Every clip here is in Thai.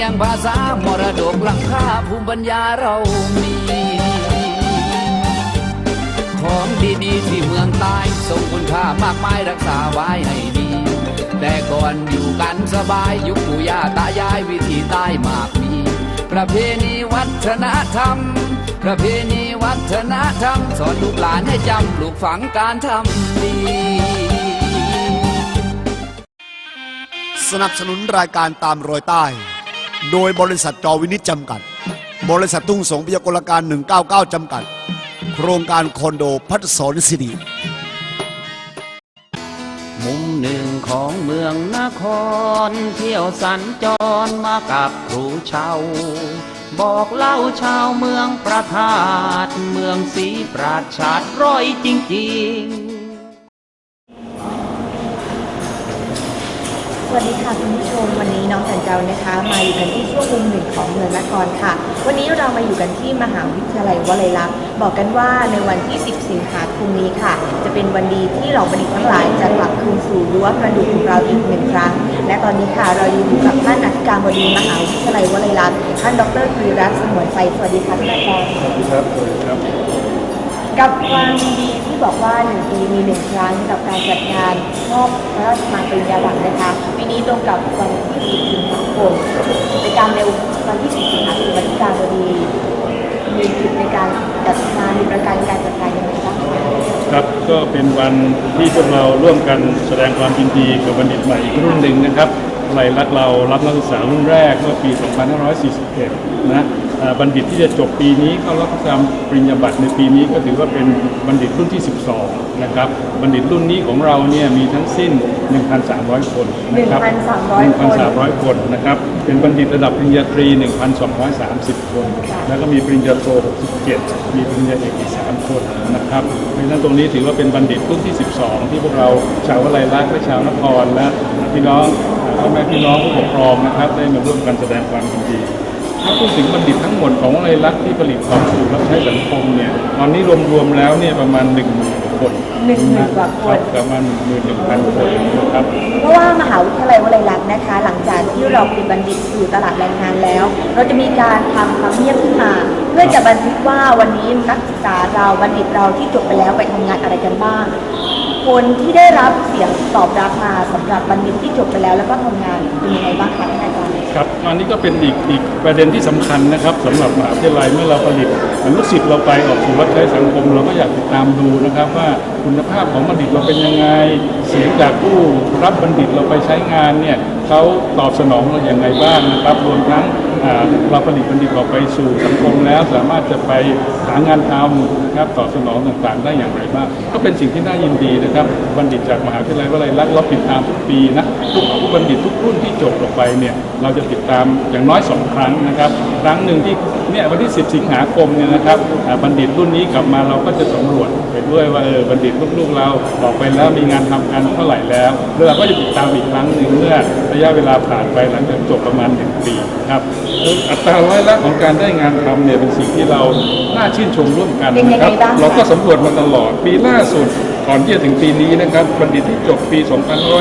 นียงภาษามรดกหลังค่าภูมิปัญญาเรามี ของดีๆที่เมืองใต้ทรงคุณค่ามากมายรักษาไว้ให้ดี แต่ก่อนอยู่กันสบายยุคปู่ย่าตายายวิธีใต้มากมี ประเพณีวัฒนธรรม ประเพณีวัฒนธรรม สอนลูกหลานให้จำปลูกฝังการทำดีสนับสนุนรายการตามรอยใต้ โดยบริษัทจอวินิจจำกัด บริษัททุ่งสงพยากรการ 199 จำกัด โครงการคอนโดพัฒสอนสิริมุมหนึ่งของเมืองนคร เที่ยวสัญจรมากับครูเชาบอกเล่าชาวเมืองประทาดเมืองศรีปราชาดร้อยจริง ๆ สวัสดีค่ะคุณผู้ชมวันนี้น้องจันเจ้านะคะ มาอยู่กันที่ช่วงมุมหนึ่งของเมืองนครค่ะ วันนี้เรามาอยู่กันที่มหาวิทยาลัยวลัยลักษณ์บอกกันว่าในวันที่ 10 สิงหาคมนี้ค่ะ จะเป็นวันดีที่เหล่าบัณฑิตทั้งหลายจะกลับคืนสู่รั้วประดุจของเราอีกหนึ่งครั้ง และตอนนี้ค่ะเราอยู่กับท่านอธิการบดีมหาวิทยาลัยวลัยลักษณ์ท่านดรกรีรัตน์สมวนไฟสวัสดีค่ะท่านอาจารย์ครับสวัสดีครับ กับความดีที่บอกว่าหนึ่งปีมีหนึ่งครั้งกับการจัดงานมอบพระราชทานปริญญาบัตรนะคะปีนี้ตรงกับวันที่10สิงหาคมกิจกรรมในวันที่10สิงหาคมวันที่การบดีมีจุดในการจัดงานมีประการการจัดงานยังไงบ้างคะครับก็เป็นวันที่พวกเราร่วมกันแสดงความยินดีกับบัณฑิตใหม่อีกรุ่นหนึ่งนะครับไลลักเรารับนักศึกษารุ่นแรกเมื่อปี 2541 นะอ่า บัณฑิตที่จะจบปีนี้เข้ารับการปริญญาบัตรในปีนี้ก็ถือว่าเป็นบัณฑิตรุ่นที่ 12 นะครับ บัณฑิตรุ่นนี้ของเราเนี่ยมีทั้งสิ้น 1,300 คนนะครับ1,300คน1,300 คนนะครับ เป็นบัณฑิตระดับปริญญาตรี 1,230 คน แล้วก็มีปริญญาโท 67 มีปริญญาเอกอีก3คนนะครับเพราะฉะนั้นตรงนี้ถือว่าเป็นบัณฑิตรุ่นที่ 12 ที่พวกเราชาววลัยลักษณ์และชาวนครและพี่น้องพ่อแม่พี่น้องผู้ปกครองนะครับได้มาร่วมกันแสดงความยินดี ถ้าพูดถึงบัณฑิตทั้งหมดของวลัยลักษณ์ที่ผลิตของสู่รับใช้สังคมเนี่ยตอนนี้รวมๆแล้วเนี่ยประมาณ1 0,000คนหนึ่งหมื่นกว่าคนรับประมาณ1 1 0 0 0คนนะครับ เพราะว่ามหาวิทยาลัยวลัยลักษณ์นะคะ หลังจากที่เราเป็นบัณฑิตสู่ตลาดแรงงานแล้ว เราจะมีการทำความเงียบขึ้นมา เพื่อจะบันทึกว่าวันนี้นักศึกษาเราบัณฑิตเราที่จบไปแล้วไปทำงานอะไรกันบ้างคนที่ได้รับเสียงตอบรับมาสำหรับบัณฑิตที่จบไปแล้ว แล้วก็ทำงานเป็นยังไงบ้างคะท่านอาจารย์ ครับอันนี้ก็เป็นอีกอีกประเด็นที่สำคัญนะครับสำหรับมหาวิทยาลัยเมื่อเราผลิตลูกศิษย์เราไปออกสู่รับใช้สังคม เราก็อยากติดตามดูนะครับ ว่าคุณภาพของบัณฑิตเราเป็นยังไง เสียงจากผู้รับบัณฑิตเราไปใช้งานเนี่ยเขาตอบสนองเราอย่างไรบ้างนะครับรวมทั้งเราผลิตบัณฑิตออกไปสู่สังคมแล้วสามารถจะไปหางานทำนะครับตอบสนองต่างๆ ได้อย่างไรบ้างก็เป็นสิ่งที่น่ายินดีนะครับ บัณฑิตจากมหาวิทยาลัยวลัยลักษณ์เราติดตามทุกปีนะ ทุกทุกบัณฑิตทุกรุ่นที่จบออกไปเนี่ยเราจะติดตามอย่างน้อยสองครั้งนะครับครั้งหนึ่งที่เนี่ยวันที่ 10 สิงหาคมเนี่ยนะครับอ่าบัณฑิตรุ่นนี้กลับมาเราก็จะสำรวจไปด้วยว่าเออบัณฑิตลูกๆเราออกไปแล้วมีงานทำกันเท่าไหร่แล้วแล้วเราก็จะติดตามอีกครั้งหนึ่งเมื่อระยะเวลาผ่านไปหลังจากจบประมาณหนึ่งปีครับอัตราร้อยละของการได้งานทำเนี่ยเป็นสิ่งที่เราน่าชื่นชมร่วมกันเป็นยังนะคไงรับบ้างคะเราก็สำรวจมาตลอดปีล่าสุด ก่อนที่จะถึงปีนี้นะครับบัณฑิตที่จบปี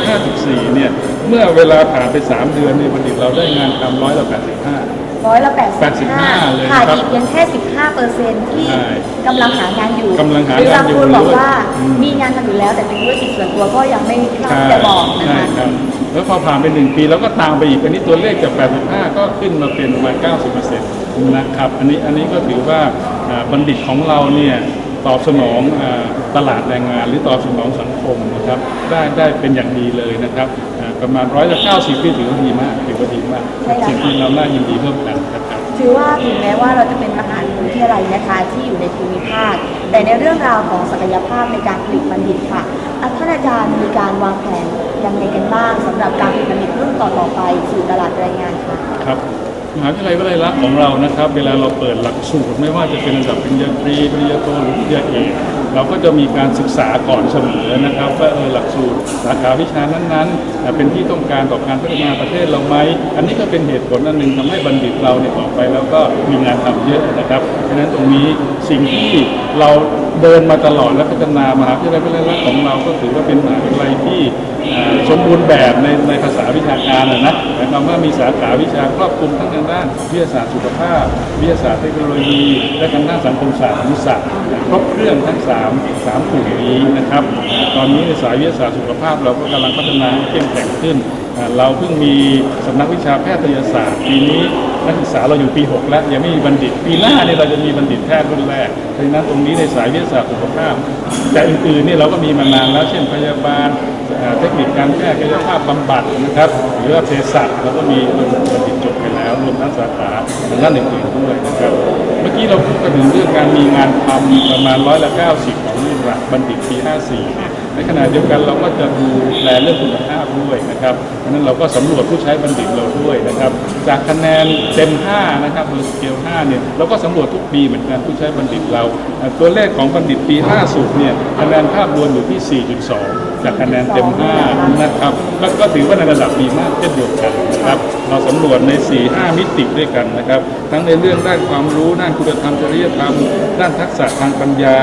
2554 เนี่ย เมื่อเวลาผ่านไป 3 เดือนเนี่ยบัณฑิตเราได้งานทำร้อยละ85 ร้อยละ85 85เลยขาดครับอีกเพียงแค่ 15เปอร์เซ็นต์ที่ใช่กำลังหางานอยู่กำลังหาหรือบางงานอยู่คนบอกว่าอืม มีงานทำอยู่แล้วแต่เป็นธุรกิจส่วนตัวก็ยังไม่กล้าใช่ที่จะบอกนะใช่คะ ครับ แล้วพอผ่านไปหนึ่งปีแล้วก็ตามไปอีก อันนี้ตัวเลขจาก 85 ก็ขึ้นมาเป็นประมาณ 90%นะครับ อันนี้อันนี้ก็ถือว่าอ่าบัณฑิตของเราเนี่ย ตอบสนองอ่าตลาดแรงงาน หรือตอบสนองสังคมนะครับได้ได้เป็นอย่างดีเลยนะครับอ่าประมาณร้อยละ90ที่ถือว่าดีมากถือว่าดีมากใช่แล้วสิ่งที่เราน่ายินดีร่วมกันนะครับถือว่าถึงแม้ว่าเราจะเป็นมหาวิทยาลัยนะคะที่อยู่ในภูมิภาค แต่ในเรื่องราวของศักยภาพในการผลิตบัณฑิตค่ะอะท่านอาจารย์มีการวางแผนยังไงกันบ้างสำหรับการผลิตบัณฑิตรุ่นต่อๆไปสู่ตลาดแรงงานค่ะครับ มหาวิทยาลัยวิทยลักษณ์ของเรานะครับ เวลาเราเปิดหลักสูตรไม่ว่าจะเป็นระดับปริญญาตรีปริญญาโทหรือปริญญาเอก เราก็จะมีการศึกษาก่อนเสมอนะครับว่าเออหลักสูตรสาขาวิชานั้นๆ เป็นที่ต้องการต่อการพัฒนาประเทศเราไหมอันนี้ก็เป็นเหตุผลอันหนึ่งทำให้บัณฑิตเราเนี่ยออกไปแล้วก็มีงานทำเยอะนะครับเพราะฉะนั้นตรงนี้สิ่งที่เราเดินมาตลอดและพัฒนามหาวิทยาลัยวิทยาลัยของเราก็ถือว่าเป็นมหาวิทยาลัยที่สมบูรณ์แบบในในภาษาวิชาการนะนะหมายความว่ามีสาขาวิชาครอบคลุมทั้งทางด้านวิทยาศาสตร์สุขภาพ วิทยาศาสตร์เทคโนโลยี และทางด้านสังคมศาสตร์คณิตศาสตร์ครบเครื่องทั้งสามสามกลุ่มนี้นะครับ ตอนนี้ในสายวิทยาศาสตร์สุขภาพเราก็กำลังพัฒนาเข้มแข็งขึ้น เราเพิ่งมีสำนักวิชาแพทยศาสตร์ปีนี้นักศึกษาเราอยู่ปี 6 แล้วยังไม่มีบัณฑิต ปีหน้าเนี่ยเราจะมีบัณฑิตแพทย์รุ่นแรกเพราะฉะนั้นตรงนี้ในสายวิทยาศาสตร์สุขภาพ แต่อื่นๆเนี่ยเราก็มีมานานแล้วเช่นพยาบาลเทคนิคการแพทย์กายภาพบำบัดนะครับหรือว่าเภสัชเราก็มีบัณฑิตจ รวมทั้งสาขาทางด้านอื่นๆด้วยนะครับเมื่อกี้เราพูดกันถึงเรื่องการมีงานทำประมาณร้อยละ90ของหลักบัณฑิตปี54ในขณะเดียวกันเราก็จะดูแลเรื่องคุณภาพด้วยนะครับเพราะฉะนั้นเราก็สำรวจผู้ใช้บัณฑิตเราด้วยนะครับ จากคะแนนเต็ม 5 นะครับบนสเกล5เนี่ยเราก็สำรวจทุกปีเหมือนกันผู้ใช้บัณฑิตเราอ่าตัวเลขของบัณฑิตปี 50เนี่ยคะแนนภาพรวมอยู่ที่ 4.2 จากคะแนนเต็ม5นะครับก็ก็ถือว่าในระดับดีมากเช่นเดียวกันนะครับ เราสำรวจใน 4-5 มิติด้วยกันนะครับ ทั้งในเรื่องด้านความรู้ด้านคุณธรรมจริยธรรม ด้านทักษะทางปัญญา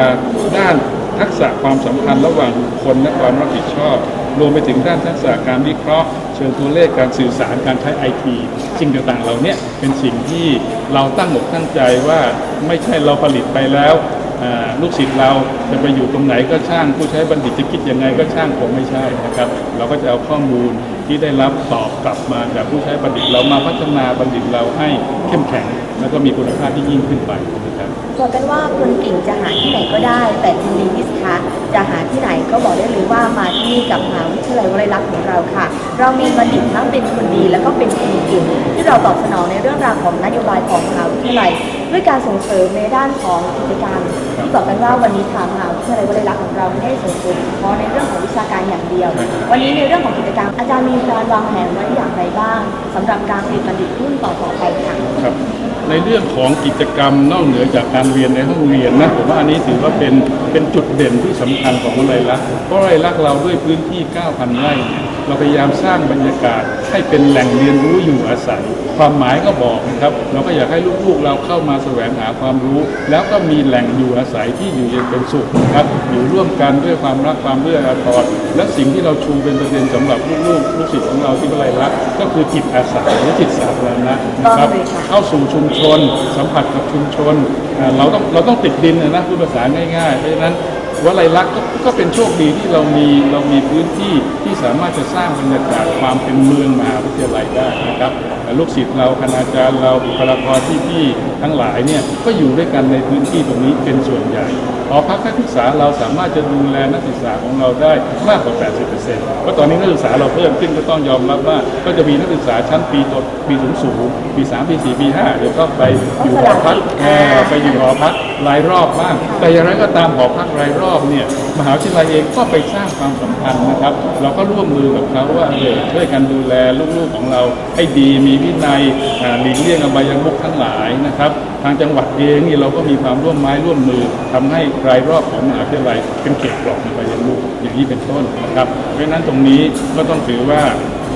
ด้านทักษะความสัมพันธ์ระหว่างบุคคลและความรับผิดชอบ รวมไปถึงด้านทักษะการวิเคราะห์ เชิงตัวเลขการสื่อสารการใช้ไอทีสิ่งต่างๆเหล่านี้เป็นสิ่งที่เราตั้งอกตั้งใจว่าไม่ใช่เราผลิตไปแล้ว ลูกศิษย์เราจะไปอยู่ตรงไหนก็ช่างผู้ใช้บัณฑิตจะคิดยังไงก็ช่างคงไม่ใช่นะครับ เราก็จะเอาข้อมูลที่ได้รับตอบกลับมาจากผู้ใช้บัณฑิตเรามาพัฒนาบัณฑิตเราให้เข้มแข็ง แล้วก็มีคุณภาพที่ยิ่งขึ้นไปนะครับบอกกันว่าคนเก่งจะหาที่ไหนก็ได้ แต่คนดีที่สิคะจะหาที่ไหนก็บอกได้เลยว่ามาที่นี่กับมหาวิทยาลัยวลัยลักษณ์ของเราค่ะ เรามีบัณฑิตทั้งเป็นคนดีแล้วก็เป็นคนเก่งที่เราตอบสนองในเรื่องราวของนโยบายของมหาวิทยาลัย ด้วยการส่งเสริมในด้านของกิจกรรมที่บอกกันว่าวันนี้ค่ะมหาวิทยาลัยวลัยลักษณ์ของเราไม่ได้ส่งเสริมเฉพาะในเรื่องของวิชาการอย่างเดียว วันนี้ในเรื่องของกิจกรรม อาจารย์มีการวางแผนไว้อย่างไรบ้างสำหรับการผลิตบัณฑิตรุ่นต่อๆไปค่ะครับในเรื่องของกิจกรรมนอกเหนือจากการเรียนในห้องเรียนนะผมว่าอันนี้ถือว่าเป็นเป็นจุดเด่นที่สำคัญของอะไรลักษณ์เพราะอะไรลักษณ์เราด้วยพื้นที่ 9,000 ไร่ เนี่ยเราพยายามสร้างบรรยากาศให้เป็นแหล่งเรียนรู้อยู่อาศัย ความหมายก็บอกนะครับ เราก็อยากให้ลูกๆเราเข้ามาแสวงหาความรู้ แล้วก็มีแหล่งอยู่อาศัยที่อยู่เย็นเป็นสุขนะครับอยู่ร่วมกันด้วยความรักความเอื้ออาทรและสิ่งที่เราชูเป็นประเด็นสำหรับลูกๆลูกศิษย์ของเราที่วิไลลักษณ์ก็คือจิตอาสาและจิตสาธารณะนะครับต้องเลยค่ะเข้าสู่ชุมชน สัมผัสกับชุมชนอ่าเราต้องเราต้องติดดินนะนะพูดภาษาง่ายๆเพราะฉะนั้น วลัยลักษณ์ก็เป็นโชคดีที่เรามีเรามีพื้นที่ที่สามารถจะสร้างบรรยากาศความเป็นเมืองมหาวิทยาลัยได้นะครับลูกศิษย์เราคณาจารย์เราบุคลากรที่พี่ทั้งหลายเนี่ยก็อยู่ด้วยกันในพื้นที่ตรงนี้เป็นส่วนใหญ่ หอพักนักศึกษาเราสามารถจะดูแลนักศึกษาของเราได้มากกว่า 80%เพราะตอนนี้นักศึกษาเราเพิ่มขึ้นก็ต้องยอมรับว่าก็จะมีนักศึกษาชั้นปีต้นปีสูงสูงปีสามปีสี่ปีห้าเดี๋ยวก็ไปอยู่หอพักเอ่อไปอยู่หอพักรายรอบบ้าง แต่อย่างไรก็ตามหอพักรายรอบเนี่ยมหาวิทยาลัยเองก็ไปสร้างความสัมพันธ์นะครับ เราก็ร่วมมือกับเขาว่าเออช่วยกันดูแลลูกๆของเราให้ดีมีวินัยหลีกเลี่ยงอบายมุขทั้งหลายนะครับ ทางจังหวัดเองนี่เราก็มีความร่วมไม้ร่วมมือทำให้รายรอบของมหาวิทยาลัยเป็นเขตปลอดอบายมุขอย่างนี้เป็นต้นนะครับเพราะฉะนั้นตรงนี้ก็ต้องถือว่า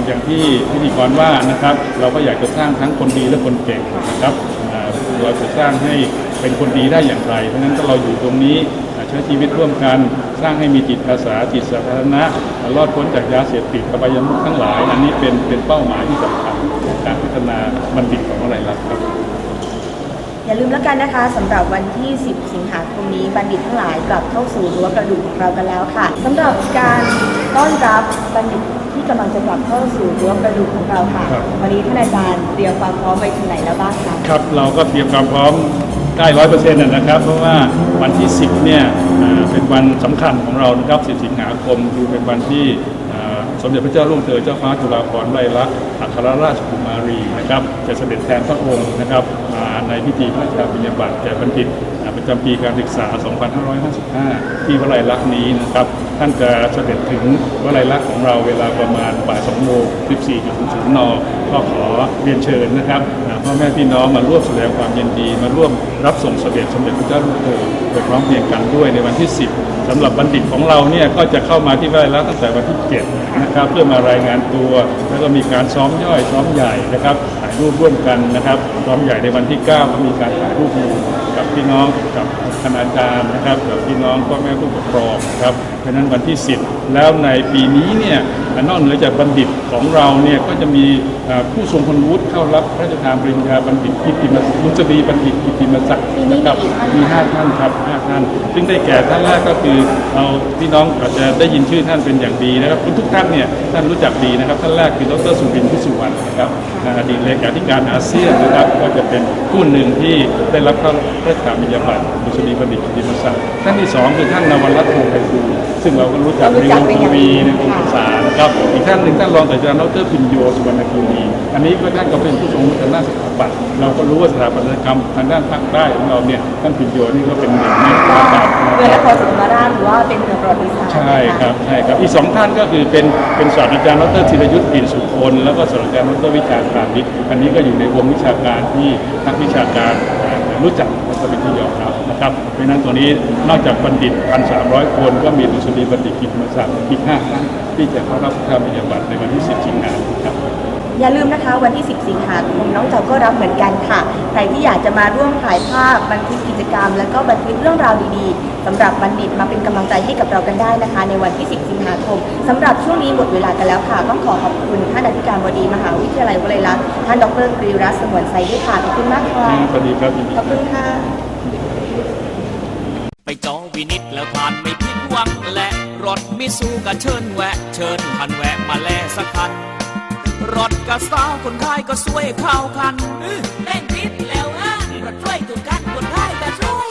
อย่างที่พิธีกรว่านะครับ เราก็อยากจะสร้างทั้งคนดีและคนเก่งนะครับเราจะสร้างให้เป็นคนดีได้อย่างไร เพราะฉะนั้นถ้าเราอยู่ตรงนี้ใช้ชีวิตร่วมกัน สร้างให้มีจิตอาสาจิตสาธารณะรอดพ้นจากยาเสพติดอบายมุขทั้งหลาย อันนี้เป็นเป็นเป้าหมายที่สำคัญของการพัฒนาบัณฑิตของอะไรลักษณ์ครับ อย่าลืมแล้วกันนะคะสำหรับวันที่ 10 สิงหาคมนี้บัณฑิตทั้งหลายกลับเข้าสู่รั้วกระดูกของเรากันแล้วค่ะสำหรับการต้อนรับบัณฑิตที่กำลังจะกลับเข้าสู่รั้วกระดูกของเราค่ะ ครับ วันนี้ท่านอาจารย์เตรียมความพร้อมไปถึงไหนแล้วบ้างคะ ครับเราก็เตรียมความพร้อมได้ร้อยเปอร์เซ็นต์นะครับ เพราะว่าวันที่ 10เนี่ยอ่าเป็นวันสำคัญของเรานะครับ10สิงหาคมคือเป็นวันที่อ่าสมเด็จพระเจ้าลูกเธอเจ้าฟ้าจุฬาภรณ์ไตรลักษณ์ อัครราชกุมารีนะครับจะเสด็จแทนพระองค์นะครับมาในพิธีพระราชาปริญญาบัตรแก่บัณฑิตประจำปีการศึกษา 2555 ที่วลัยลักษณ์นี้นะครับ ท่านจะเสด็จถึงวลัยลักษณ์ของเราเวลาประมาณบ่าย2โมง14.00น ก็ขอเรียนเชิญนะครับพ่อแม่พี่น้องมาร่วมแสดงความยินดี มาร่วมรับส่งเสด็จสมเด็จพระเจ้าลูกเธอไปพร้อมเพรียงกันด้วยในวันที่ 10 สำหรับบัณฑิตของเราเนี่ยก็จะเข้ามาที่ไร่แล้วตั้งแต่วันที่7นะครับเพื่อมารายงานตัว แล้วก็มีการซ้อมย่อยซ้อมใหญ่นะครับถ่ายรูปร่วมกันนะครับซ้อมใหญ่ในวันที่ 9 ก็มีการถ่ายรูปกับพี่น้องกับคณาจารย์นะครับกับพี่น้องพ่อแม่ผู้ปกครองนะครับเพราะนั้นวันที่ 10 แล้วในปีนี้เนี่ยนอกเหนือจากบัณฑิตของเราเนี่ยก็จะมีผู้ทรงคุณวุฒิเข้ารับพระราชทานปริญญาบัณฑิตกิติมศักดิ์มุสดีบัณฑิตกิติมศักดิ์นะครับมีห้าท่านครับห้าท่าน ซึ่งได้แก่ท่านแรกก็คือเราพี่น้องอาจจะได้ยินชื่อท่านเป็นอย่างดีนะครับทุกท่านเนี่ยท่านรู้จักดีนะครับท่านแรกคือดรสุบินพิสุวรรณนะครับอดีตเลขาธิการอาเซียนนะครับก็จะเป็นผู้หนึ่งที่ได้รับพระราชทานปริญญาบัตรมุสดีบัณฑิตกิตติมศักดิ์ท่านที่สองคือท่านนวรัตน์โพไพบูลย์ซึ่งเราก็รู้จักในวงทีวีในวงภาษานะครับอีกท่านหนึ่งท่านรองศาสตราจารย์ดรพิญโยสุวรรณคีรีอันนี้ก็ท่านก็เป็นผู้ทรงทางด้านสถาปัตย์เราก็รู้ว่าสถาปัตยกรรมทางด้านภาคใต้ของเราเนี่ยท่านพิญโยนี่ก็เป็นหนึ่งในสถาปัตย์เมืองนครศรีธรรมราชหรือว่าเป็นเมืองประวัติศาสตร์ใช่ครับใช่ครับอีกสองท่านก็คือเป็นเป็นศาสตราจารย์ดรธีรยุทธ์กลิ่นสุพลแล้วก็ศาสตราจารย์ดรวิชาการวิทย์อันนี้ก็อยู่ในวงวิชาการที่นักวิชาการรู้จักและก็เป็นที่ยอมรับ นะครับเพราะนั้นตัวนี้นอกจากบัณฑิต 1,300 คนก็มีดุษฎีบัณฑิตกิตติมศักดิ์อีก5ท่านที่จะเข้ารับพระธรปริญญาบัตรในวันที่ 10 สิงหาคมครับอย่าลืมนะคะวันที่ 10 สิงหาคมน้องเจ้าก็รับเหมือนกันค่ะ ใครที่อยากจะมาร่วมถ่ายภาพบันทึกกิจกรรม แล้วก็บันทึกเรื่องราวดีๆสำหรับบัณฑิตมาเป็นกำลังใจให้กับเรากันได้นะคะ ในวันที่ 10 สิงหาคมสำหรับช่วงนี้หมดเวลากันแล้วค่ะ ต้องขอขอบคุณท่านอธิการบดีมหาวิทยาลัยวลัยลักษณ์ท่านดรกรีรัตน์สงวนไซด้วยค่ะขอบคุณมากค่ะสวัสดีครับขอบคุณค่ะ ไปจอวินิตแล้วทานไม่ผิดหวังและรถมิสูก็เชิญแวะ เชิญพันแวะมาแลสักคัน รถกระสาคนไทยก็สวยเข้าคันเล่นพิษแล้วอะรถช่วยถูก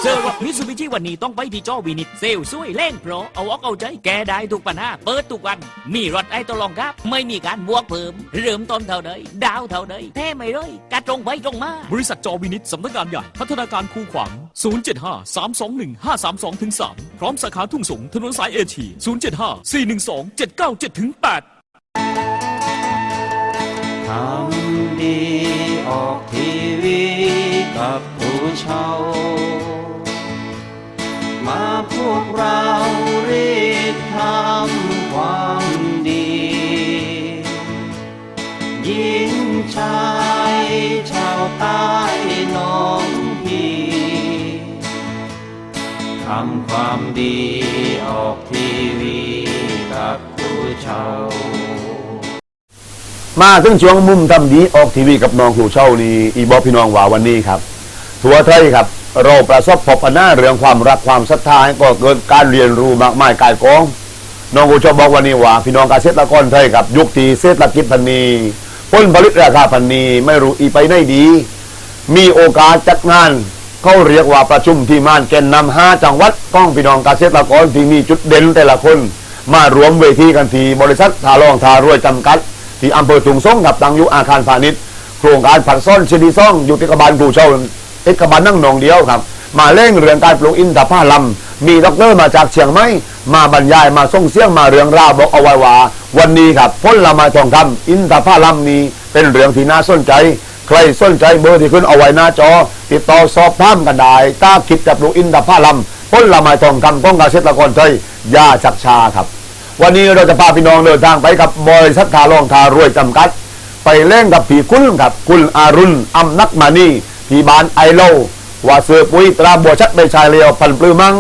เจอรถมิสูบิชิวันนี้ต้องไปที่จอวินิตเซลลช่วยเล่นโปรเอาอกเอาใจแกได้ทุกปัญหาเปิดทุกวัน มีรถไอ้ตัวรองครับ ไม่มีการบวกเพิ่ม เริ่มต้นเท่าใดดาวเท่าใดแท้ไม่เลยกระตรงไปตรงมา บริษัทจอวินิตสำนักงานใหญ่พัฒนาการคูขวาง 075 321 532ถึง3พร้อมสาขาทุ่งสงถนนสายเอเชีย075 412 797ถึง8ทำดีออกทีวีกับผู้เช่า มาพวกเรารีบทำความดี ยิงชายชาวใต้น้องพี่ทำความดีออกทีวีกับผู้เช่ามาถึงช่วงมุมทำดีออกทีวีกับน้องครูเช่านี่อีบอพี่น้องว่าวันนี้ครับ ทัวไทยครับ เราประสบพบปัญหาเรื่องความรักความศรัทธาก็เกิดการเรียนรู้มากมายกายกองน้องครูช่าบอกวันนี้ว่า พี่น้องเกษตรกรไทยครับยุคที่เศรษฐกิจพันนีผลผลิตราคาพันนีไม่รู้อีไปไหนดี มีโอกาสจัดงานเขาเรียกว่าประชุมที่ม่านแกนนำห้าจังหวัดก้องพี่น้องเกษตรกรที่มีจุดเด่นแต่ละคน มารวมเวทีกันที่บริษัททารองทารวยจำกัด ที่อำเภอถุงซ่งกับตังยุอาคารพาณิชย์โครงการผัดซ่อนเชดีซ่องอยู่ที่กบาลกูเช่า เอกบาลนั่งหนองเดียวครับ มาเร่งเรื่องการปลูกอินทผลัมมีด็อกเตอร์มาจากเชียงใหม่มาบรรยายมาส่งเสียงมาเรื่องราวบอกเอาไว้ว่าวันนี้ครับพ้นละมาทองคำอินทผลัมนี้เป็นเรื่องที่น่าสนใจ ใครสนใจเบอร์ที่ขึ้นเอาไว้หน้าจอ ติดต่อสอบถามกันได้ถ้าคิดจะปลูกอินทผลัมพ้นละม้ทองคำของเกษตรกรไทยยาชักชาครับ วันนี้เราจะพาพี่น้องเดินทางไปกับบริษัททาลองทารวยจำกัด ไปเล่นกับผีคุณครับคุณอารุณอำนักมานี ที่บ้านไอโลว่าเสือปุ๋ยตราบัวชัดใบชายเลียวพันปลือมัง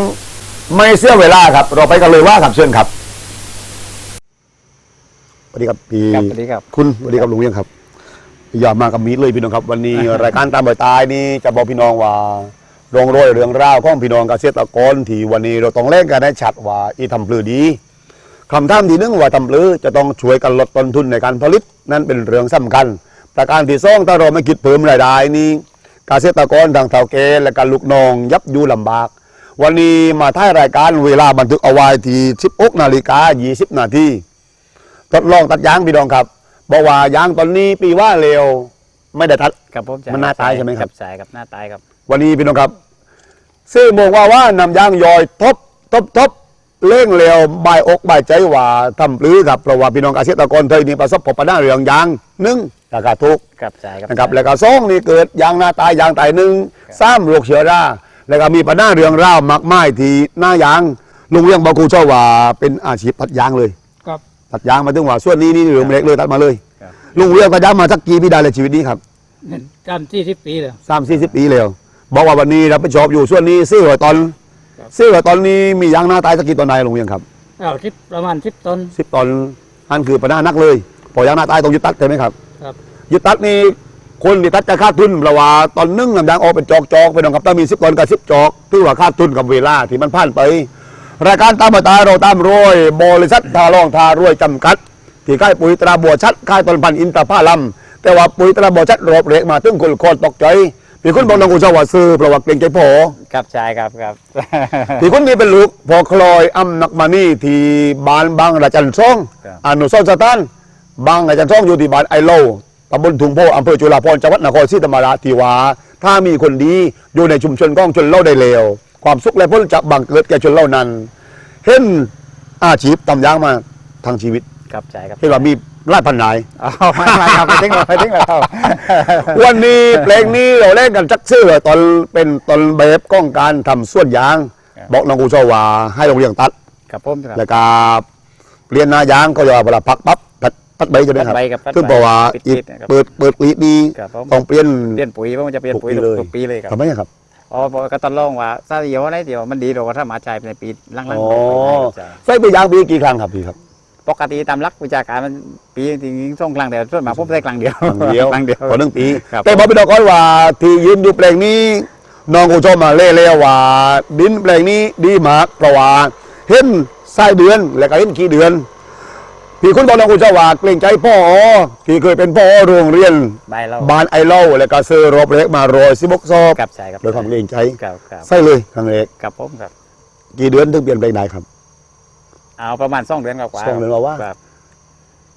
ไม่เสียเวลาครับ เราไปกันเลยว่าครับเชิญครับสวัสดีครับพี่ครับสวัสดีครับคุณสวัสดีครับลุงเวียงครับ อย่ามากับมีดเลยพี่น้องครับ วันนี้รายการตามบ่อยตายนี่จะบอกพี่น้องว่าโรงโรยเรื่องราวของพี่น้องเกษตรกรที่วันนี้เราต้องเล่นกันให้ชัดว่าอีทำปลือดีคำถามที่หนึ่งว่าทำปลือจะต้องช่วยกันลดต้นทุนในการผลิต นั่นเป็นเรื่องสำคัญ ประการที่สองถ้าเราไม่คิดเพิ่มรายได้นี่ เกษตรกรทางเท่าแก่และการลูกน้องยับยูลำบาก วันนี้มาท้ายรายการเวลาบันทึกเอาไว้ที่16นาฬิกา20นาทีทดลองตัดยางพี่น้องครับบอกว่ายางตอนนี้ปีว่าเร็วไม่ได้ทัดครับผมมันหน้าตายใช่ไหมครับใช่ครับหน้าตายครับ วันนี้พี่น้องครับซึ่งบอกว่าว่านำยางยอยทบทบทบเร่งเร็วบายอกบายใจว่าทำปลื้อครับเพราะว่าพี่น้องเกษตรกรไทยนี่ประสบพบปัญหาเรื่องยางหนึ่ง ราคาถูกกับใจครับนะครับแล้วก็สองนี่เกิดยางนาตายยางตายหนึ่งสามโรคเชื้อราแล้วก็มีปัญหาเรื่องราวมากมายที่หน้ายางลุงเรียงบอกครูเจ้าว่าเป็นอาชีพตัดยางเลยครับตัดยางมาถึงว่าส่วนนี้นี่เหลือมเล็กเลยตัดมาเลยครับลุงเรียงตัดยางมาสักกี่ปีได้เลยชีวิตนี้ครับจำที่สิบปีเลยสามสี่สิบปีแล้วบอกว่าวันนี้รับผิดชอบอยู่ส่วนนี้ซื้อไว้ตอนซื้อไว้ตอนนี้มียางหน้าตายสักกี่ตอนไหนลุงเรียงครับเอาสิบประมาณสิบต้นสิบตอนอันคือปัญหานักเลยพอยางหน้าตายต้องยึดตัดใช่ไหมครับครับ ยึดตัดนี่คนที่ตัดจะขาดทุนเพราะว่าตอนนึ่งน้ำยางออกเป็นจอกจอกๆไปน้องครับถ้ามีสิบตอนกับสิบจอกถือว่าขาดทุนกับเวลาที่มันผ่านไป รายการตามมาตาเราตามรวยบริษัททาลองทารวยจำกัด ที่ค่ายปุ๋ยตราบัวชัดค่ายต้นพันธุ์อินทผลัมแต่ว่าปุ๋ยตราบัวชัดรอบเล็กมาถึงคนคอนตกใจพี่คุณบอกน้องกูเจ้าว่าซื้อเพราะว่าเกรงใจพ่อกับใจครับครับพี่คุณนี่เป็นลูกพอคลอยอำนักมานี่ที่บ้านบางราจันทร์ซ่องครับอนุสรณ์สถานบางราจันทร์ซ่องอยู่ที่บ้านไอโล ตำบลถุงโพอำเภอจุฬาภรณ์จังหวัดนครศรีธรรมราชที่ว่าถ้ามีคนดีอยู่ในชุมชนก้องชนเล่าได้เลวความสุขและพ้นจะบังเกิดแก่ชนเล่านั้น เห็นอาชีพตำยางมาทางชีวิตกับใจครับเห็นว่ามีรายพันนายเอาไม่ไม่ครับไปทิ้งเลยไปทิ้งเลยครับวันนี้เพลงนี้เราเล่นกันจักซื่อตอนเป็นตอนแบบก้องการทำส่วนยางครับบอกน้องกูชาวว่าให้โรงเรียนตัดกับผมครับแล้วก็เรียนหนายางก็จะว่าเวลาพักปั๊บ พัดพัดใบจะได้ครับพัดใบครับพัดใบซึ่งบอกว่าปิดอีกปิดนะครับเปิดเปิดกรีดนี้ครับผม ต้องเปลี่ยน เปลี่ยนปุ๋ยเพราะมันจะเปลี่ยนปุ๋ยทุกปีเลยทุกปีเลยครับทำไมอะครับ อ๋อบอกก็ตอนลองว่าถ้าเดียวอะไรเดียวมันดีกว่าถ้ามาใจในปีหลังอ๋อๆกับใจใส่ปุ๋ยยางปีกี่ครั้งครับพี่ครับ ปกติตามหลักวิชาการมันปีจริงๆต้องครั้งแต่ส่วนมากผมได้ครั้งเดียวครั้งเดียวครั้งเดียวต่อหนึ่งปี ครับ แต่บอกพี่ดอกก้อนว่าที่ยืนอยู่แปลงนี้น้องกูชอบมาเล่เล่ว่า ดินแปลงนี้ดีมากเพราะว่าเห็นไส้เดือนและก็เห็นขี้เดือน พี่คุณบอกน้องกูชอบว่าเกรงใจพ่อที่เคยเป็นพ่อโรงเรียนใบเราบ้านไอเล่าแล้วก็ซื้อรบเล็กมาโรยสิบกซอบกับใจครับโดยความเกรงใจครับครับใส่เลยครั้งเล็กกับผมครับ กี่เดือนถึงเปลี่ยนแปลงได้ครับ เอาประมาณสองเดือนกว่าๆสองเดือนกว่าๆครับ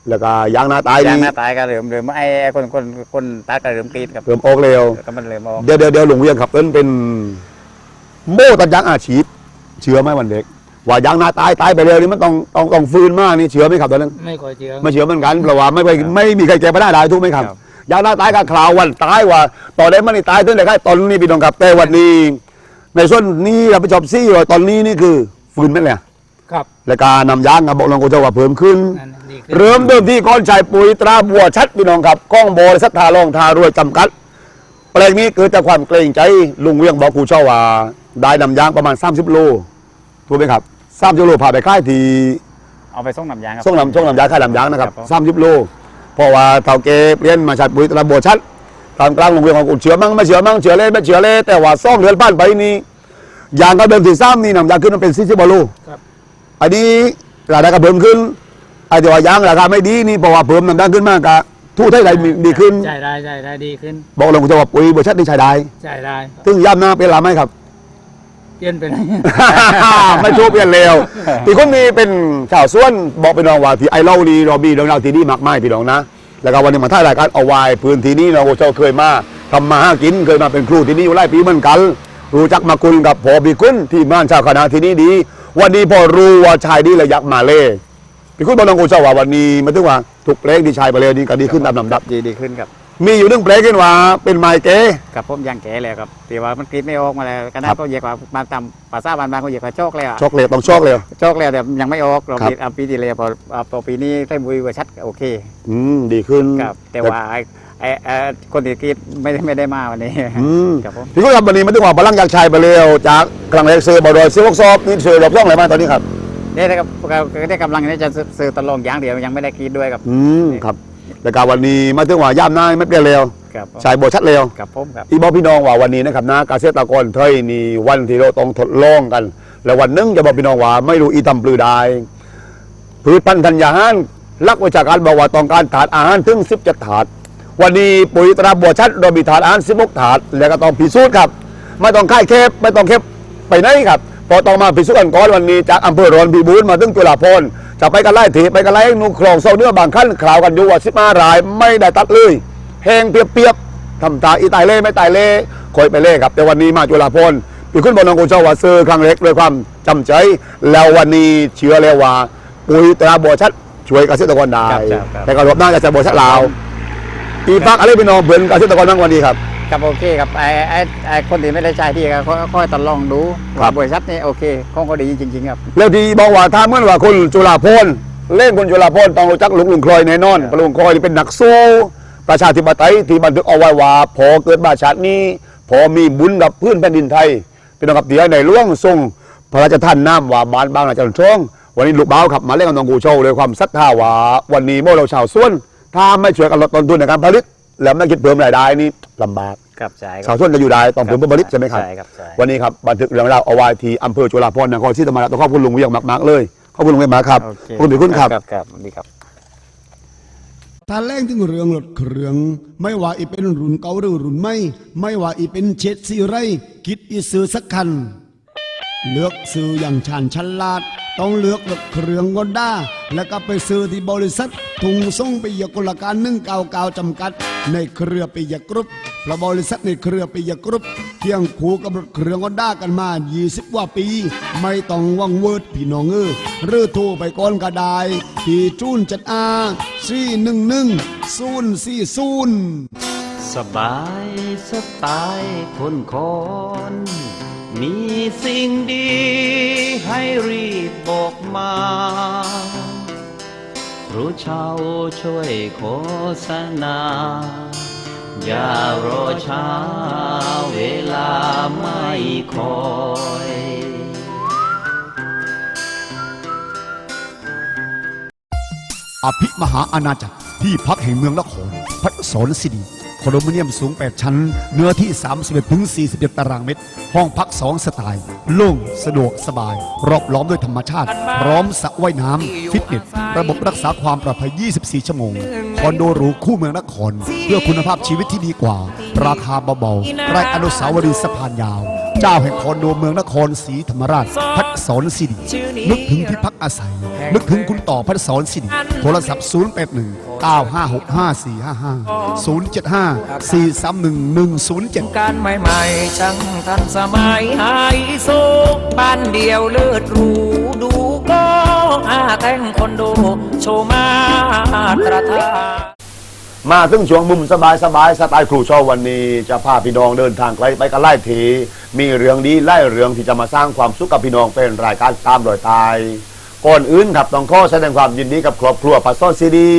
แล้วก็ยางนาตายยางนี่หน้าตายก็เริ่มเริ่มไอ้ไอ้คนคนคนตัดก็เริ่มกรีดครับเริ่มออกเร็วก็มันเริ่มออกเดี๋ยวเดี๋ยวเดี๋ยวหลวงเวียงครับเอิ้นเป็นโม่ตัดยางอาชีพเชื่อไหมวันเด็ก ว่ายางนาตายตายไปเร็วนี่มันต้องต้องต้องฟื้นมากนี่เชื่อไหมครับตอนนั้น ไม่ค่อยเจือ ไม่เชื่อเหมือนกันเพราะว่าไม่ไปไม่มีใครแก้ปัญหาได้ทุกไหมครับครับ ยางนาตายก็คราววันตายว่าตอนนี้มันนี่ตายตั้งแต่ใกล้ตอนนี้พี่น้องครับแต่วันนี้ ในส่วนนี้เราไปจบซี่ว่าตอนนี้นี่คือฟื้นไหมเนี่ยครับและการนำยางกับบอกลองกูจะว่าเพิ่มขึ้น นั่นดีขึ้น เริ่มเดิมที่ก้อนชายปุ๋ยตราบัวชัดพี่น้องครับก้องบริษัททาลองทารวยจำกัดแปลงนี้เกิดจากความเกรงใจลุงเวียงบอกครูเช่าว่าได้นำยางประมาณ 30 โลถูกไหมครับ 30โลพาไปค่ายที่เอาไปส่งน้ำยางครับส่งนำส่งนำยางค่ายนำยางนะครับครับผม30โลเพราะว่าเท่าเกเปลี่ยนมาชัดปุ๋ยตราบัวชัดตามกลางลุงเวียงของกูเชื่อมั่งไม่เชื่อมั่งเชื่อเล่ไม่เชื่อเล่แต่ว่าซ่องเดือนผ่านไปนี่ยางก็เดิมที่ซ้ำนี่นำยางขึ้นมาเป็น40โลครับอันนี้ราคาก็เพิ่มขึ้นไอ้ที่ว่ายางราคาไม่ดีนี่เพราะว่าเพิ่มน้ำตาลขึ้นมากะทู่ไทยใดมีดีขึ้นใช่ได้ใช่ได้ดีขึ้น บอกเลยผมจะว่าปุ๋ยบริษัทที่ใช้ได้ใช่ได้ซึ่งย่ำหน้าเป็นลาไหมครับ เปลี่ยนไปไหน ไม่ชูเปลี่ยนเร็วพี่คนนี้เป็นข่าวส่วนบอกพี่น้องว่าที่ไอเล่าดีเรามีเรื่องราวที่นี่มากมายพี่น้องนะ แล้วก็วันนี้มาถ่ายรายการเอาไว้พื้นที่นี้เราเจ้าเคยมาทำมาหากินเคยมาเป็นครูที่นี่อยู่หลายปีเหมือนกัน รู้จักมาคุณกับพอพี่คุณที่บ้านชาวคณะที่นี่ดี วันนี้พอรู้ว่าชายดีเลยอยากมาเล่พี่คุณบอกน้องกูเจ้าว่าวันนี้มันถึงว่าถูกเพลงที่ชายไปเลยนี่ก็ดีขึ้นตามลำดับดีดีขึ้นครับ มีอยู่หนึ่งเพลงกันว่าเป็นไมเก้กับผมยางแก่แล้วครับแต่ว่ามันกรีดไม่ออกมาแล้วก็คน่ารับก็เยอะกว่ามาตามภาษาบ้านๆก็เยอะกว่าโชคเลยอะช็อกเลยต้องช็อกเลย โชคแล้วแต่ยังไม่ออกเราครับ ปีเอาปีที่แล้วพอเอาพอปีนี้ได้บุยว่าชัดโอเคอืมดีขึ้น ครับแต่ว่าไอ้ไอ้ไอ้คนที่กรีดไม่ได้ไม่ได้มาวันนี้อืม ครับผมพี่คุณครับวันนี้มันถึงว่าพลังอยากชายไปเร็วจากกลางเล็กเซอร์บอดอยเซอร์วกซอบนี่เซอร์รอบซ่องอะไรบ้างตอนนี้ครับได้ครับได้กำลังนี่จะซื้อตะลองอย่างเดียวยังไม่ได้กรีดด้วยครับอืมครับ แล้วก็วันนี้มาถึงว่าย่ามหน้าไม่เปลี่ยนเร็วครับผมชายบชัดเร็วครับผมครับ อีบอกพี่น้องว่าวันนี้นะครับนะเกษตรกรไทยนี่วันที่เราต้องทดลองกัน แล้ววันหนึงจะบอกพี่น้องว่าไม่รู้อีทำปลือใดพืชพันธุ์ธัญญาหารลักวิชาการบอกว่าต้องการถาดอาหารถึง17ถาด วันนี้ปุ๋ยตราบัวชัดเรามีถาดอาหาร16ถาด แล้วก็ต้องพิสูจน์ครับ ไม่ต้องค่ายเคบไม่ต้องเคบไปไหนครับเพอต้องมาพิสูจน์กันก่อนวันนี้จากอำเภอรอนพิบูลมาถึงจุฬาภรณ์ จะไปกันไล่ถีไปกันไล่นุครองเสาเนื้อบางขั้นข่าวกันอยู่ว่าสิบห้ารายไม่ได้ตัดเลยแห้งเปียกๆทำตาอีตายเล่ไม่ตายเล่คอยไปเล่ครับ แต่วันนี้มาจุฬาภรณ์พี่คุณบอลน้องกูเจ้าว่าซื้อครั้งเล็กด้วยความจำใจ แล้ววันนี้เชื่อเลยว่าปุ๋ยตราบัวชัดช่วยเกษตรกรได้ครับครับแต่ก็รอบหน้าจะจะบัวชัดลาวปีพักอะไรพี่น้องเพื่อนเกษตรกรบ้างวันนี้ครับ ครับโอเคครับไอ้ไอ้ไอ้คนที่ไม่ได้ใช้ที่ก็ค่อยค่อยตดลองดูครับว่าบริษัทนี้โอเคของก็ดีจริง ๆ ครับ แล้วที่บอกว่าถ้าเหมื่อนว่าคุณจุฬาพลเล่นคุณจุฬาพลต้องรู้จักลุงลุงคลอยแน่นอนเพราะลุงคลอยนี่เป็นนักสู้ ประชาธิปไตยที่บันทึกเอาไว้ว่าพอเกิดมาชาตินี้พอมีบุญกับพื้นแผ่นดินไทย เป็นองกับเดียวในหล่วงทรงพระราชทานน้ำว่าบานบางนาจันทร์ช่องวันนี้ลูกบ้าวขับมาเล่นกับน้องกูโชว์เลยความศรัทธาว่าวันนี้โม่เราชาวสวน ถ้าไม่ช่วยกันลดต้นทุนในการผลิต แล้วไม่คิดเพิ่มรายได้นี่ลำบาก ครับใช่คชารัวบสวนจะอยู่ได้ต้องเพิ่มผลผลิตใช่ไหมครับ ใช่ครับใช่วันนี้ครับบันทึกเรื่องราวเอาไว้ที่อำเภอจุฬาภรณ์นครศรีธรรมราชต้องขอบคุณลุงเวียงมากๆเลยขอบคุณลุงเวียงมากครับโอเคขอบคุณพี่คุณครับ ครับครับดีครับ ถ้าแรงถึงเรื่องรถเครื่อง ไม่ว่าอีเป็นรุ่นเก่าหรือรุ่นใหม่ไม่ว่าอีเป็นเช็ดซีไรคิดอีซื้อสักคัน เลือกซื้ออย่างชาญฉลาด ต้องเลือกรถเครื่องกอนด้าแล้วก็ไปซื้อที่บริษัททุงส่งปิยกุลการนึ่งเกาเกาจำกัด ในเครือปิยกรุ๊ปพระบริษัทในเครือปิยกรุ๊ปเที่ยงคู่กับรถเครื่องกอนด้ากันมา 20 กว่าปี ไม่ต้องวังเวิร์ดพี่น้องเออหรือโทรไปก่อนก็ได้ที่จูนจัดอาสี่หนึ่งหนึ่งศูนย์สี่ศูนย์สบายสไตล์คนคอน มีสิ่งดีให้รีบบอกมา รู้เช่าช่วยโฆษณา อย่ารอช้าเวลาไม่คอยอภิมหาอาณาจักรที่พักแห่งเมืองนครพัดสอนสิริ คอนโดมิเนียมสูง 8 ชั้น เนื้อที่ 31ถึง47ตารางเมตร ห้องพัก 2 สไตล์โล่งสะดวกสบาย รอบล้อมด้วยธรรมชาติ พร้อมสระว่ายน้ำ ฟิตเนส ระบบรักษาความปลอดภัย 24 ชั่วโมง คอนโดหรูคู่เมืองนคร เพื่อคุณภาพชีวิตที่ดีกว่า ราคาเบาๆใกล้อนุสาวรีย์สะพานยาว เจ้าแห่งคอนโดเมืองนครศรีธรรมราช พัดสอนสิรินึกถึงที่พักอาศัย นึกถึงคุณต่อพัดสอนสิริโทรศัพท์ 081 956 5455 075 431 107 การใหม่ๆช่างทันสมัยไฮโซบ้านเดียวเลิศหรูดูก็อาแต่งคอนโดโชว์มาตรฐาน มาถึงช่วงมุมสบายสบายสไตล์ครูชว์วันนี้จะพาพี่น้องเดินทางไกลไปกันไล่ที มีเรื่องดีไล่เรื่องที่จะมาสร้างความสุขกับพี่น้องเป็นรายการตามรอยตาย ก่อนอื่นครับต้องขอแสดงความยินดีกับครอบครัวพัสซอนซีดี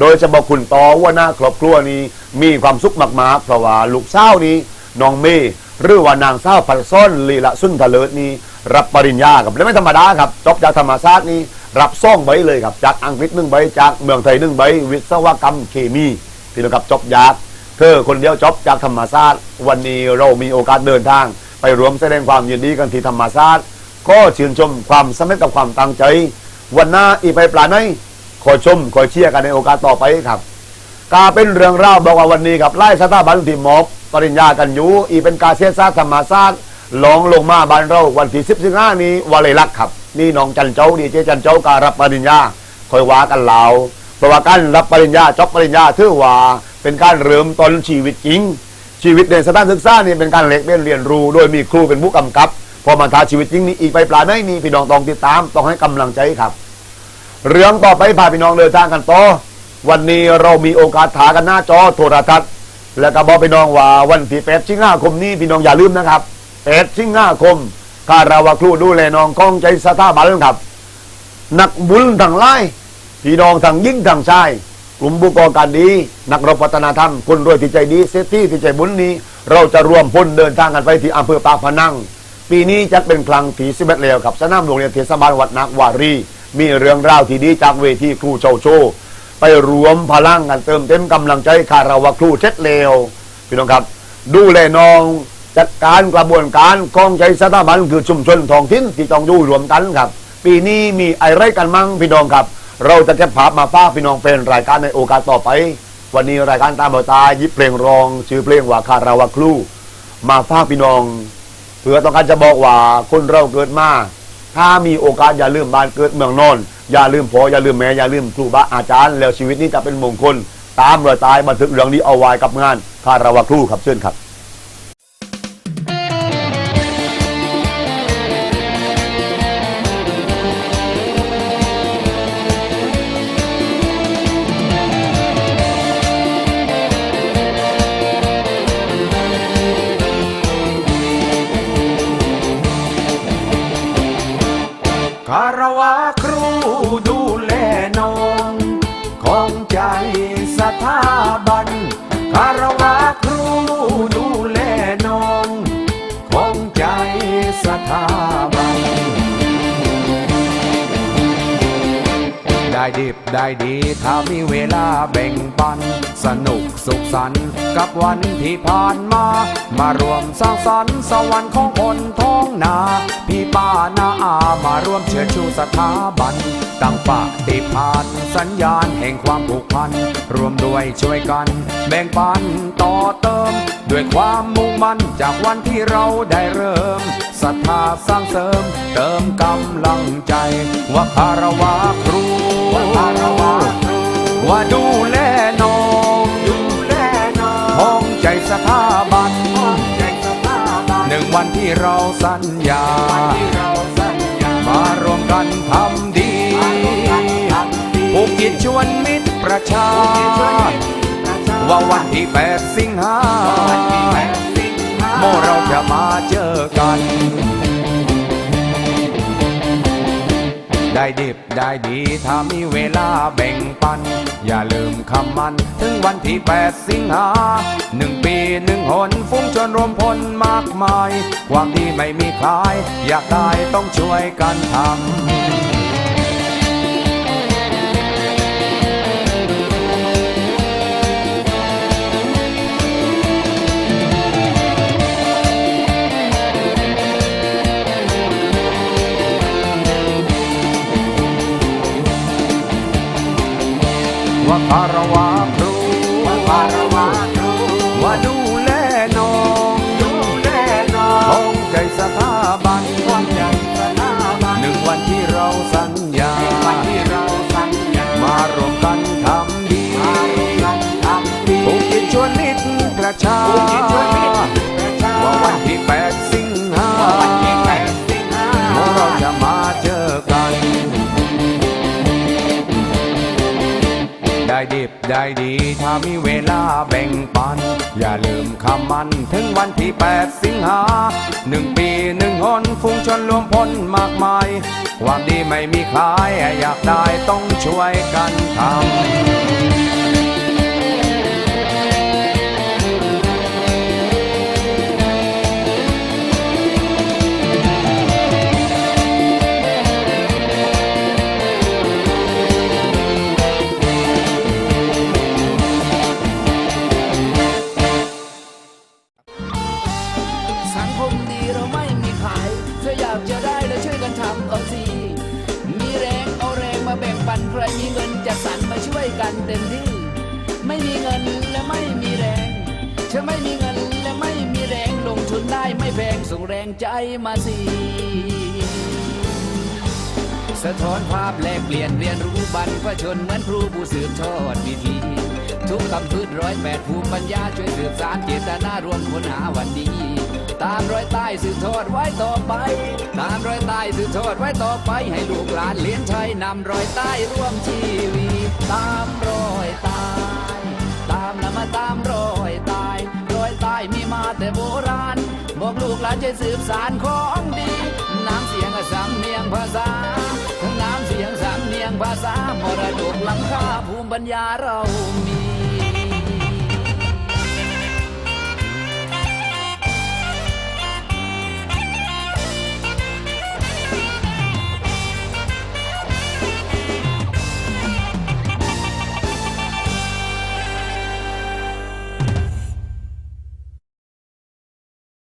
โดยจะบอกคุณต่อว่าหน้าครอบครัวนี้มีความสุขมากๆ เพราะว่าลูกสาวนี้น้องเมย์หรือว่านางสาวพัสซอนลีละสุนทะเลิศนี้รับปริญญาครับและไม่ธรรมดาครับจบจากธรรมศาสตร์นี้รับซ่องใบเลยครับจากอังกฤษหนึ่งใบจากเมืองไทยหนึ่งใบวิศวกรรมเคมี พี่น้องครับจบยากเธอคนเดียวจบจากธรรมศาสตร์วันนี้เรามีโอกาสเดินทาง ไปรวมแสดงความยินดีกันที่ธรรมศาสตร์ก็ชื่นชมความสำเร็จกับความตั้งใจ วันหน้าอีกไปปลาไหนขอชมขอเชียร์กันในโอกาสต่อไปครับกาเป็นเรื่องราวบอกว่าวันนี้ครับไล่สถาบันที่มอบปริญญากันอยู่อีเป็นกาเซียซาธรรมศาสตร์ลองลงมาบ้านเราวันที่สิบสิบห้านี้วาเลยลักษ์ครับ นี่น้องจันเจ้าดีเจจันเจ้าการรับปริญญาคอยว่ากันเล่า เพราะว่าการรับปริญญาจบปริญญาถือว่าเป็นการเริ่มต้นชีวิตจริง ชีวิตในสถานศึกษานี่เป็นการเล็กเรียนเรียนรู้ โดยมีครูเป็นผู้กำกับ พอมาท้าชีวิตจริงนี่อีกไปปลาไม่มีพี่น้องต้องติดตามต้องให้กำลังใจครับ เรื่องต่อไปพาพี่น้องเดินทางกันต่อวันนี้เรามีโอกาสถากันหน้าจอโทรทัศน์ แล้วก็บอกพี่น้องว่าวันที่8สิงห้าคมนี้พี่น้องอย่าลืมนะครับ8สิงห้าคมการาวาครูดูแลน้องกองใจสถาบันครับ นักบุญทางไล่ พี่น้องทางยิ่งทางชาย กลุ่มบุกการดี นักรบวัฒนาธรรมคนรวยที่ใจดีเซตี้ที่ใจบุญนี้ เราจะรวมพลเดินทางกันไปที่อำเภอปากพนัง ปีนี้จัดเป็นครั้งที่สิบเอ็ดแล้วกับสนามโรงเรียนเทศบาลวัดนักวารี มีเรื่องราวที่ดีจากเวทีครูโจโชไปรวมพลังกันเติมเต็มกำลังใจคาราวะครูเช็ดเลวพี่น้องครับ ดูแลน้องจัดการกระบวนการกองใจสถาบันคือชุมชนท้องถิ่นที่ต้องอยู่รวมกันครับ ปีนี้มีอะไรกันมั่งพี่น้องครับ เราจะเก็บภาพมาฝากพี่น้องเป็นรายการในโอกาสต่อไป วันนี้รายการตามเบตายิบเพลงรอง ชื่อเพลงว่าคาราวะครูมาฝากพี่น้องเพื่อต้องการจะบอกว่าคนเราเกิดมาถ้ามีโอกาสอย่าลืมบ้านเกิดเมืองนอนอย่าลืมพ่ออย่าลืมแม่อย่าลืมครูบาอาจารย์แล้วชีวิตนี้จะเป็นมงคล ตามรอยตายบันทึกเรื่องนี้เอาไว้กับงานคาราวะครูครับเชิญครับ ได้ดี ถ้ามีเวลาแบ่งปัน สนุกสุขสันต์กับวันที่ผ่านมา มารวมสร้างสรรค์สวรรค์ของคนท้องนา พี่ป้านาอา มารวมเชื้อชูสถาบันตั้งปฏิพานสัญญาณแห่งความผูกพัน รวมด้วยช่วยกัน แบ่งปันต่อเติม ด้วยความมุ่งมั่นจากวันที่เราได้เริ่มศรัทธาสร้างเสริม เติมกำลังใจว่าคารวะครู ว่าคารวะครูว่าดูแลน้องดูแลน้องห้องใจสถาบันห้องใจสถาบันหนึ่งวันที่เราสัญญา มารวมกันทำดีผูกจิตชวนมิตรประชา ว่าวันที่แปดสิงหาโมเราจะมาเจอกัน ได้ดิบได้ดีถ้ามีเวลาแบ่งปัน อย่าลืมคำมัน ถึงวันที่แปดสิงหาหนึ่งปีหนึ่งหนฟุ้งชนรวมพลมากมาย ความดีไม่มีคลาย อยากได้ต้องช่วยกันทำ ว่าคารวะครูว่าคารวะครูว่าดูแลน้องดูแลน้องของใจสถาบันความใจสถาบันหนึ่งวันที่เราสัญญาวันที่เราสัญญามารวมกันทำดีมารวมกันทำดีผูกจิตชวนนิดประชาผูกจิตชวนนิด ได้ดิบได้ดี ถ้ามีเวลาแบ่งปัน อย่าลืมคำมันถึงวันที่ 8 สิงหาหนึ่งปีหนึ่งหนฟุ้งชนรวมพลมากมาย ความดีไม่มีขาย อยากได้ต้องช่วยกันทำ กันเต็มที่ ไม่มีเงินและไม่มีแรงฉันไม่มีเงินและไม่มีแรงลงทุนได้ไม่แพงส่งแรงใจมาสิสะท้อนภาพแลกเปลี่ยนเรียนรู้บรรพชนเหมือนครูผู้สืบทอดวิธีทุกคำพืชร้อยแปดภูมิปัญญาช่วยสืบสารเจตนารวมค้นหาวันดี ตามรอยใต้สืบทอดไว้ต่อไป ตามรอยใต้สืบทอดไว้ต่อไปให้ลูกหลานเลี้ยงชัยนำรอยใต้ร่วมชีวิต ตามรอยตาย ตามละมาตามรอยตาย รอยตายมีมาแต่โบราณ บอกลูกหลานจะสืบสารของดี น้ำเสียงสำเนียงภาษา ทั้งน้ำเสียงสำเนียงภาษามรดกลังค่าภูมิปัญญาเรามี